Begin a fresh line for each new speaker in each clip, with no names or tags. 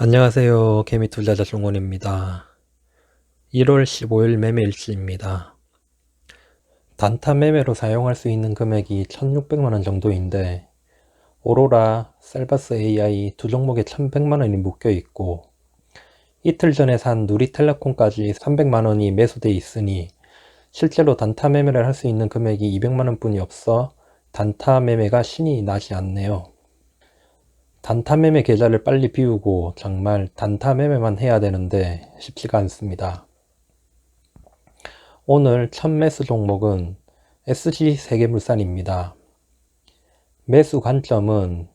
안녕하세요. 개미투자자 종원입니다. 1월 15일 매매 일시입니다. 단타 매매로 사용할 수 있는 금액이 1600만원 정도인데 오로라, 셀바스 AI 두 종목에 1100만원이 묶여 있고 이틀 전에 산 누리텔레콤까지 300만원이 매수돼 있으니 실제로 단타 매매를 할 수 있는 금액이 200만원 뿐이 없어 단타 매매가 신이 나지 않네요. 단타 매매 계좌를 빨리 비우고 정말 단타 매매만 해야 되는데 쉽지가 않습니다. 오늘 첫 매수 종목은 SG 세계물산입니다. 매수 관점은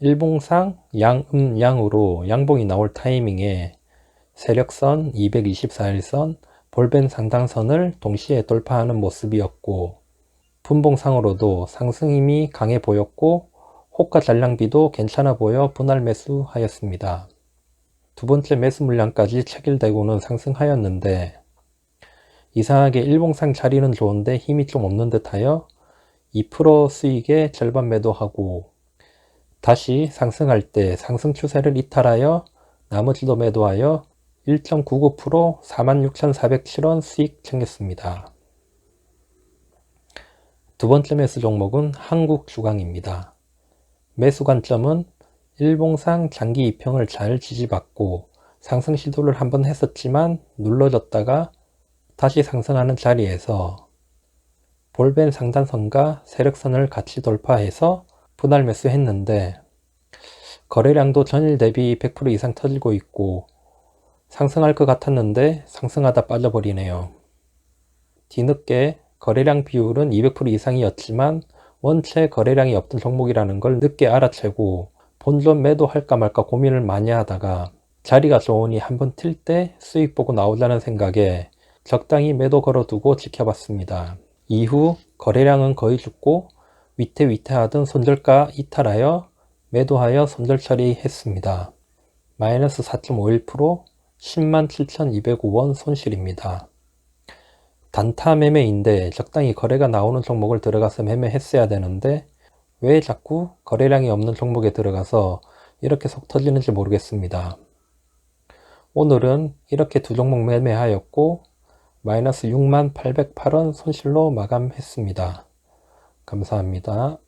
일봉상 양음양으로 양봉이 나올 타이밍에 세력선 224일선 볼벤 상단선을 동시에 돌파하는 모습이었고 분봉상으로도 상승 힘이 강해 보였고 호가 잔량비도 괜찮아 보여 분할 매수하였습니다. 두 번째 매수 물량까지 체결되고는 상승하였는데 이상하게 일봉상 자리는 좋은데 힘이 좀 없는 듯하여 2% 수익의 절반 매도하고 다시 상승할 때 상승 추세를 이탈하여 나머지도 매도하여 1.99% 46,407원 수익 챙겼습니다. 두 번째 매수 종목은 한국주강입니다. 매수 관점은 일봉상 장기 이평을 잘 지지받고 상승 시도를 한번 했었지만 눌러졌다가 다시 상승하는 자리에서 볼벤 상단선과 세력선을 같이 돌파해서 분할 매수했는데 거래량도 전일 대비 100% 이상 터지고 있고 상승할 것 같았는데 상승하다 빠져버리네요. 뒤늦게 거래량 비율은 200% 이상이었지만 원체 거래량이 없던 종목이라는 걸 늦게 알아채고 본전 매도할까 말까 고민을 많이 하다가 자리가 좋으니 한번 튈 때 수익 보고 나오자는 생각에 적당히 매도 걸어두고 지켜봤습니다. 이후 거래량은 거의 죽고 위태위태하던 손절가 이탈하여 매도하여 손절 처리했습니다. 마이너스 4.51% 107,205원 손실입니다. 단타 매매인데 적당히 거래가 나오는 종목을 들어가서 매매했어야 되는데 왜 자꾸 거래량이 없는 종목에 들어가서 이렇게 속 터지는지 모르겠습니다. 오늘은 이렇게 두 종목 매매하였고 마이너스 6만 808원 손실로 마감했습니다. 감사합니다.